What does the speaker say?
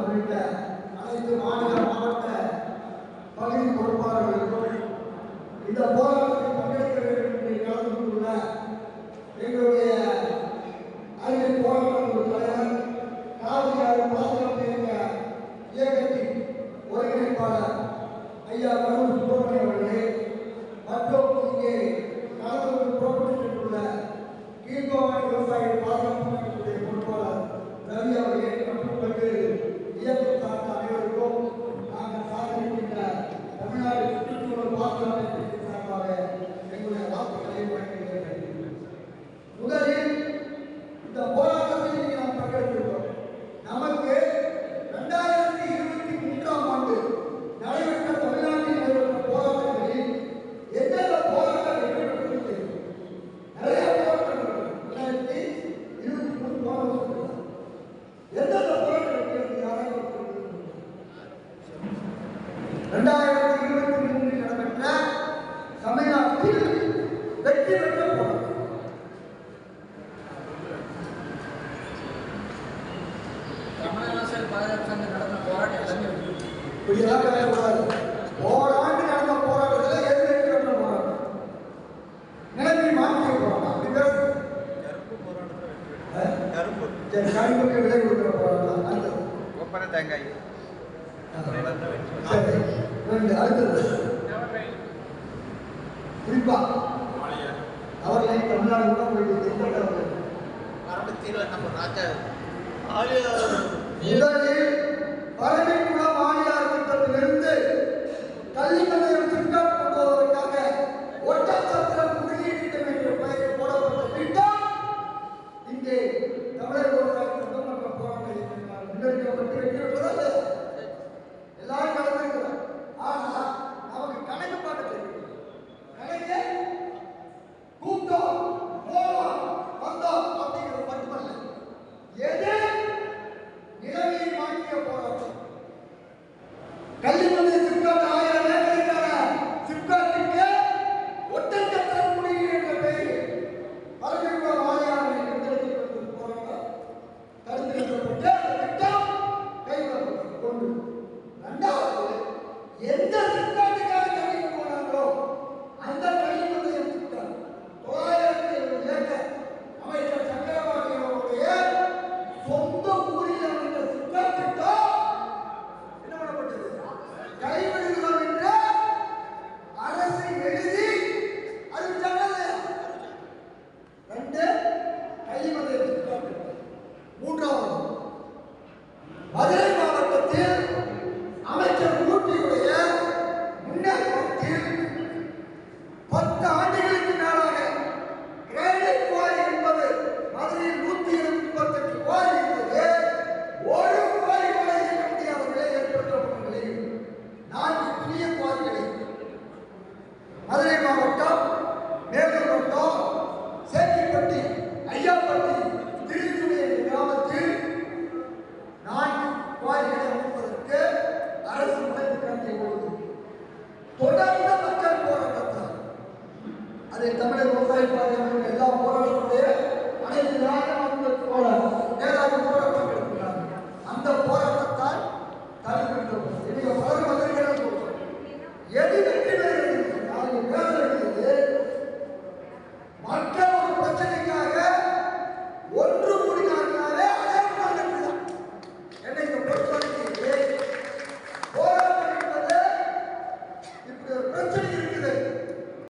உள்ளிட்ட அனைத்து மாநில மாவட்ட பகுதி பொறுப்பாளர்களுக்கும் இந்த போராட்டத்தில் பங்கேற்க வேண்டும் என்று கலந்து கொண்டுள்ள எங்களுடைய அறிவை போராட்ட தலைவர் காவலியார் பாதுகாப்பு இயக்க இயக்கத்தின் ஒருங்கிணைப்பாளர் ஐயா மனு சுப்பிரமணியம் அவர்களே மற்றும் இங்கே கலந்து கொண்டு புறப்பட்டுச் சென்றுள்ள கீழ்கோவாடி விவசாயிகள் பாதுகாப்பு பொறுப்பாளர் ரவி அவர்களே மற்றும் பல்வேறு Yang pertama. ரெண்டாயிரத்தி இருபத்தி மூணில் நடைபெற்ற தமிழ்நாட்டில் வெற்றி பெற்ற போனது இப்படியெல்லாம் கிடையாது. போராண்டு நடந்த போராட்டத்தில் எது வெற்றி பெற்ற போராட்டம்? நிலைமை மாற்றிய போராட்டம். அப்படி பேச கருப்பு போராட்டத்தில் கருப்பு. கருப்புக்கு விலை தேங்காய். ரெண்டு அடுத்தது குறிப்பா அவர்களை தமிழ்நாடு கூட போயிட்டு தெரிந்தவர்கள் மரபு தீர்வு நம்ம ராஜா முதலில் கூட கல்விமந்திரி சிப்காட் ஆயிரம் ஏக்கர் இருக்காங்க சிப்காட்டுக்கு ஒட்டஞ்ச தரக்கூடிய என்ற பெயர் அரசியல் வாரியான எடுத்து போராங்க தடுத்து நிறுத்தப்பட்டு திட்டம் கைவிடப்பட்டது ரெண்டாவது எந்த Também vou fazer meu pedal, vamos.